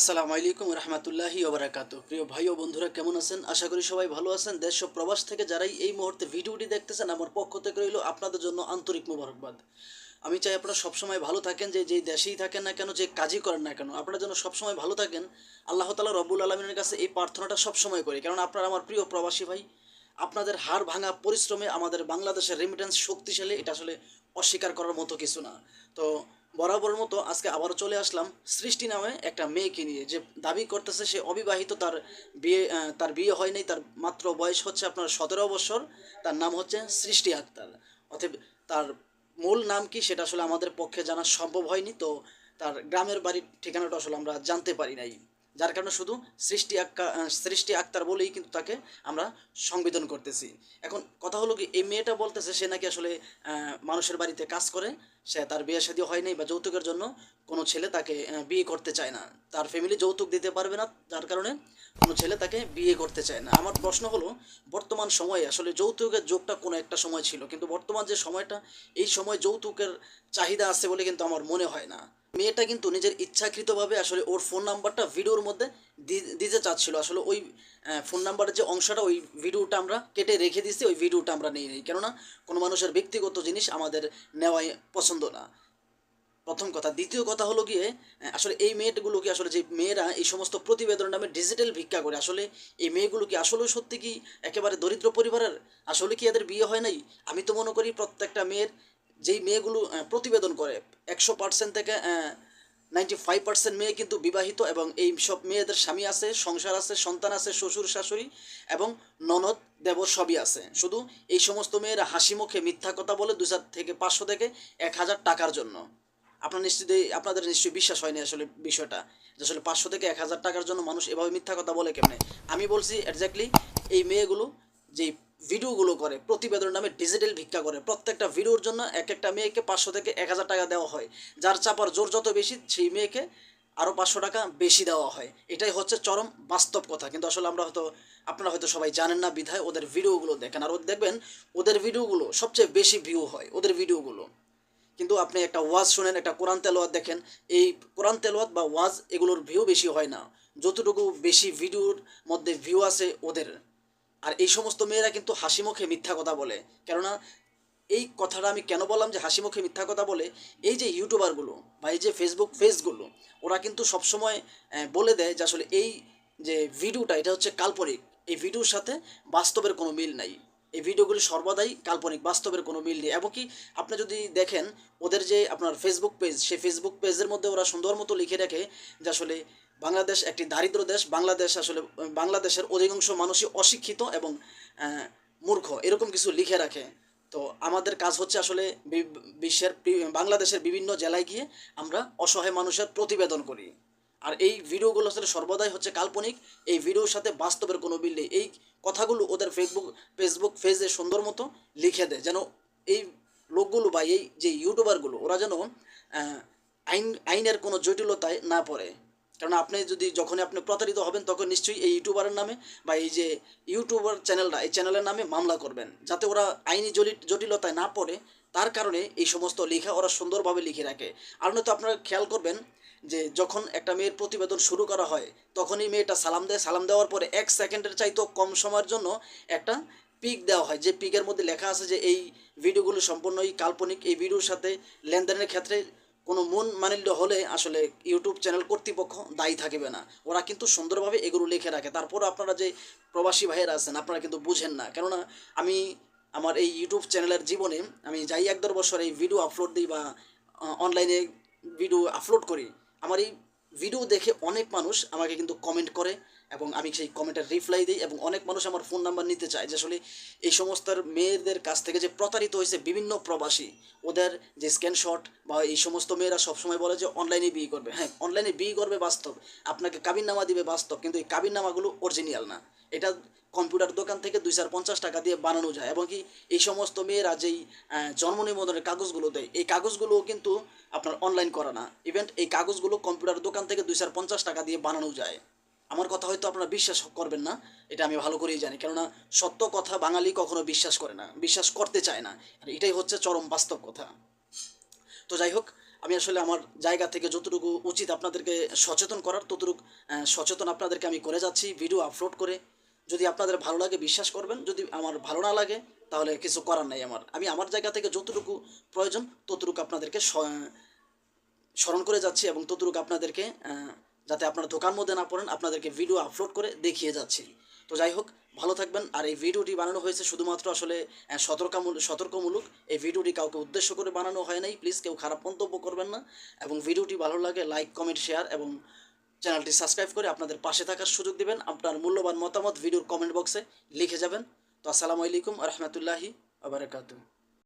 আসসালামু আলাইকুম রহমতুল্লাহি ওবরাকাতু। প্রিয় ভাই ও বন্ধুরা, কেমন আছেন? আশা করি সবাই ভালো আছেন। দেশ ও প্রবাস থেকে যারাই এই মুহূর্তে ভিডিওটি দেখতেছেন, আমার পক্ষ থেকে রইল আপনাদের জন্য আন্তরিক মুবারকবাদ। আমি চাই আপনারা সবসময় ভালো থাকেন, যে যেই দেশেই থাকেন না কেন, যে কাজই করেন না কেন, আপনারা যেন সবসময় ভালো থাকেন। আল্লাহ তালা রব্বুল আলমিনের কাছে এই প্রার্থনাটা সবসময় করি। কারণ আপনারা আমার প্রিয় প্রবাসী ভাই, আপনাদের হাড় ভাঙা পরিশ্রমে আমাদের বাংলাদেশের রেমিটেন্স শক্তিশালী, এটা আসলে অস্বীকার করার মতো কিছু না। তো বরাবরের মতো আজকে আবারও চলে আসলাম সৃষ্টি নামে একটা মেয়েকে নিয়ে। যে দাবি করতেছে সে অবিবাহিত, তার বিয়ে তার বিয়ে হয় নাই, তার মাত্র বয়স হচ্ছে আপনার সতেরো বছর, তার নাম হচ্ছে সৃষ্টি আক্তার। অথব তার মূল নাম কি সেটা আসলে আমাদের পক্ষে জানা সম্ভব হয়নি, তো তার গ্রামের বাড়ির ঠিকানাটা আসলে আমরা জানতে পারি নাই। যার কারণে শুধু সৃষ্টি আক্কা সৃষ্টি আক্তার বলেই কিন্তু তাকে আমরা সংবেদন করতেছি। এখন কথা হলো কি, এই মেয়েটা বলতেছে সে নাকি আসলে মানুষের বাড়িতে কাজ করে, সে তার বিয়ে শাদী হয় নাই বা যৌতুকের জন্য কোনো ছেলে তাকে বিয়ে করতে চায় না। তার ফ্যামিলি যৌতুক দিতে পারবে না, যার কারণে কোনো ছেলে তাকে বিয়ে করতে চায় না। আমার প্রশ্ন হলো, বর্তমান সময়ে আসলে যৌতুকের যোগটা কোনো একটা সময় ছিল, কিন্তু বর্তমান যে সময়টা, এই সময় যৌতুকের চাহিদা আছে বলে কিন্তু আমার মনে হয় না। মেয়েটা কিন্তু নিজের ইচ্ছাকৃতভাবে আসলে ওর ফোন নাম্বারটা ভিডিওর মধ্যে দিতে চাচ্ছিল। আসলে ওই ফোন নাম্বারের যে অংশটা, ওই ভিডিওটা আমরা কেটে রেখে দিছি ওই ভিডিওটা আমরা নিয়ে নিই। কেননা, কোনো মানুষের ব্যক্তিগত জিনিস আমাদের নেওয়াই পছন্দ না। প্রথম কথা। দ্বিতীয় কথা হলো গিয়ে আসলে এই মেয়েগুলো কি আসলে যে মেয়েরা এই সমস্ত প্রতিবেদন নামে ডিজিটাল ভিক্ষা করে, আসলে এই মেয়েগুলো কি আসলে সত্যি কি একেবারে দরিদ্র পরিবারের? আসলে কি এদের বিয়ে হয় নাই? আমি তো মনে করি প্রত্যেকটা মেয়ের যেই মেয়েগুলো প্রতিবেদন করে, একশো পার্সেন্ট থেকে নাইনটি ফাইভ পার্সেন্ট মেয়ে কিন্তু বিবাহিত এবং এই সব মেয়েদের স্বামী আছে, সংসার আছে, সন্তান আছে, শ্বশুর, শাশুড়ি এবং ননদ, দেবর সবই আছে। শুধু এই সমস্ত মেয়েরা হাসি মুখে মিথ্যা কথা বলে দু হাজার থেকে পাঁচশো থেকে এক হাজার টাকার জন্য। আপনার নিশ্চয়ই, আপনাদের নিশ্চয়ই বিশ্বাস হয়নি আসলে বিষয়টা, যে আসলে পাঁচশো থেকে এক হাজার টাকার জন্য মানুষ এভাবে মিথ্যা কথা বলে কেমনে? আমি বলছি এক্স্যাক্টলি এই মেয়েগুলো, যেই ভিডিওগুলো করে, প্রতিবেদনের নামে ডিজিটাল ভিক্ষা করে। প্রত্যেকটা ভিডিওর জন্য এক একটা মেয়েকে পাঁচশো থেকে এক হাজার টাকা দেওয়া হয়। যার চাপার জোর যত বেশি, সেই মেয়েকে আরও পাঁচশো টাকা বেশি দেওয়া হয়। এটাই হচ্ছে চরম বাস্তব কথা। কিন্তু আসলে আমরা হয়তো, আপনারা হয়তো সবাই জানেন না বিধায় ওদের ভিডিওগুলো দেখেন। আর দেখবেন, ওদের ভিডিওগুলো সবচেয়ে বেশি ভিউ হয়, ওদের ভিডিওগুলো। কিন্তু আপনি একটা ওয়াজ শুনেন, একটা কোরআন তেলোয়াত দেখেন, এই কোরআন তেলোয়াত বা ওয়াজ এগুলোর ভিউ বেশি হয় না। যতটুকু বেশি ভিডিওর মধ্যে ভিউ আছে ওদের। আর এই সমস্ত মেয়েরা কিন্তু হাসি মুখে মিথ্যা কথা বলে। কেননা এই কথাটা আমি কেন বললাম যে হাসি মুখে মিথ্যা কথা বলে? এই যে ইউটিউবারগুলো বা এই যে ফেসবুক পেজগুলো ওরা কিন্তু সবসময় বলে দেয় যে আসলে এই যে ভিডিওটা এটা হচ্ছে কাল্পনিক। এই ভিডিওর সাথে বাস্তবের কোনো মিল নাই। এই ভিডিওগুলি সর্বদাই কাল্পনিক, বাস্তবের কোনো মিল নেই। এবং কি আপনি যদি দেখেন, ওদের যে আপনার ফেসবুক পেজ সেই ফেসবুক পেজের মধ্যে ওরা সুন্দর মতো লিখে রাখে যে আসলে বাংলাদেশ একটি দারিদ্র দেশ, বাংলাদেশ আসলে, বাংলাদেশের অধিকাংশ মানুষই অশিক্ষিত এবং মূর্খ, এরকম কিছু লিখে রাখে। তো আমাদের কাজ হচ্ছে আসলে বিশ্বের বাংলাদেশের বিভিন্ন জেলায় গিয়ে আমরা অসহায় মানুষের প্রতিবেদন করি। আর এই ভিডিওগুলো আসলে সর্বদাই হচ্ছে কাল্পনিক। এই ভিডিওর সাথে বাস্তবের কোনো মিল নেই। এই কথাগুলো ওদের ফেসবুক ফেসবুক পেজে সুন্দর মতো লিখে দেয়। যেন এই লোকগুলো বা এই যে ইউটিউবারগুলো ওরা যেন আইন, আইনের কোনো জটিলতায় না পড়ে। কারণ আপনি যদি যখনই আপনি প্রতারিত হবেন, তখন নিশ্চয়ই এই ইউটিউবারের নামে বা এই যে ইউটিউবার চ্যানেলটা এই চ্যানেলের নামে মামলা করবেন। যাতে ওরা আইনি জটিলতায় না পড়ে। তার কারণে এই সমস্ত লেখা ওরা সুন্দরভাবে লিখে রাখে। আর নয়তো আপনারা খেয়াল করবেন যে যখন একটা মেয়ের প্রতিবেদন শুরু করা হয়, তখনই মেয়েটা সালাম দেয়। সালাম দেওয়ার পরে এক সেকেন্ডের চাইতেও কম সময়ের জন্য একটা পিক দেওয়া হয়। যে পিকের মধ্যে লেখা আছে যে, এই ভিডিওগুলো সম্পূর্ণই কাল্পনিক। এই ভিডিওর সাথে লেনদেনের ক্ষেত্রে কোনো মন মানিল্য হলে আসলে ইউটিউব চ্যানেল কর্তৃপক্ষ দায়ী থাকবে না। ওরা কিন্তু সুন্দরভাবে এগুলো লিখে রাখে। তারপর আপনারা যে প্রবাসী ভাইয়েরা আছেন, আপনারা কিন্তু বুঝেন না। কেননা আমি আমার এই ইউটিউব চ্যানেলের জীবনে আমি যাই এক দেড় বছর এই ভিডিও আপলোড দিই বা অনলাইনে ভিডিও আপলোড করি, আমার এই ভিডিও দেখে অনেক মানুষ আমাকে কিন্তু কমেন্ট করে। এবং আমি সেই কমেন্টের রিপ্লাই দিই এবং অনেক মানুষ আমার ফোন নাম্বার নিতে চায় যে আসলে এই সমস্ত মেয়েদের কাছ থেকে যে প্রতারিত হয়েছে বিভিন্ন প্রবাসী, ওদের যে স্ক্যানশট বা এই সমস্ত মেয়েরা সবসময় বলে যে অনলাইনে বিয়ে করবে। হ্যাঁ অনলাইনে বিয়ে করবে বাস্তব। আপনাকে কাবিননামা দিবে বাস্তব, কিন্তু এই কাবিননামাগুলো অরিজিনাল না। এটা কম্পিউটার দোকান থেকে দুই চার পঞ্চাশ টাকা দিয়ে বানানো যায় এবং কি এই সমস্ত মেয়েরা যেই জন্ম নিবন্ধনের কাগজগুলো দেয়, এই কাগজগুলোও কিন্তু আপনার অনলাইন করা না। ইভেন এই কাগজগুলো কম্পিউটার দোকান থেকে দুই চার পঞ্চাশ টাকা দিয়ে বানানো যায়। আমার কথা হয়তো আপনারা বিশ্বাস করবেন না, এটা আমি ভালো করেই জানি। কেননা সত্য কথা বাঙালি কখনো বিশ্বাস করে না, বিশ্বাস করতে চায় না। আর এটাই হচ্ছে চরম বাস্তব কথা। তো যাই হোক, আমি আসলে আমার জায়গা থেকে যতটুকু উচিত আপনাদেরকে সচেতন করার, ততটুকু সচেতন আপনাদেরকে আমি করে যাচ্ছি ভিডিও আপলোড করে। যদি আপনাদের ভালো লাগে, বিশ্বাস করবেন। যদি আমার ভালো না লাগে, তাহলে কিছু করার নাই আমার। আমি আমার জায়গা থেকে যতটুকু প্রয়োজন, ততটুকু আপনাদেরকে স্মরণ করে যাচ্ছি এবং ততটুকু আপনাদেরকে যাতে আপনারা দোকান মধ্যে না পড়েন, আপনাদেরকে ভিডিও আপলোড করে দেখিয়ে যাচ্ছি। তো যাই হোক, ভালো থাকবেন। আর এই ভিডিওটি বানানো হয়েছে শুধুমাত্র আসলে সতর্কামূলক সতর্কমূলক। এই ভিডিওটি কাউকে উদ্দেশ্য করে বানানো হয় নাই। প্লিজ কেউ খারাপ মন্তব্য করবেন না। এবং ভিডিওটি ভালো লাগে লাইক কমেন্ট শেয়ার এবং চ্যানেলটি সাবস্ক্রাইব করে আপনাদের পাশে থাকার সুযোগ দিবেন। আপনার মূল্যবান মতামত ভিডিওর কমেন্ট বক্সে লিখে যাবেন। তো আসসালামু আলাইকুম রহমতুল্লাহি আবরাকাতু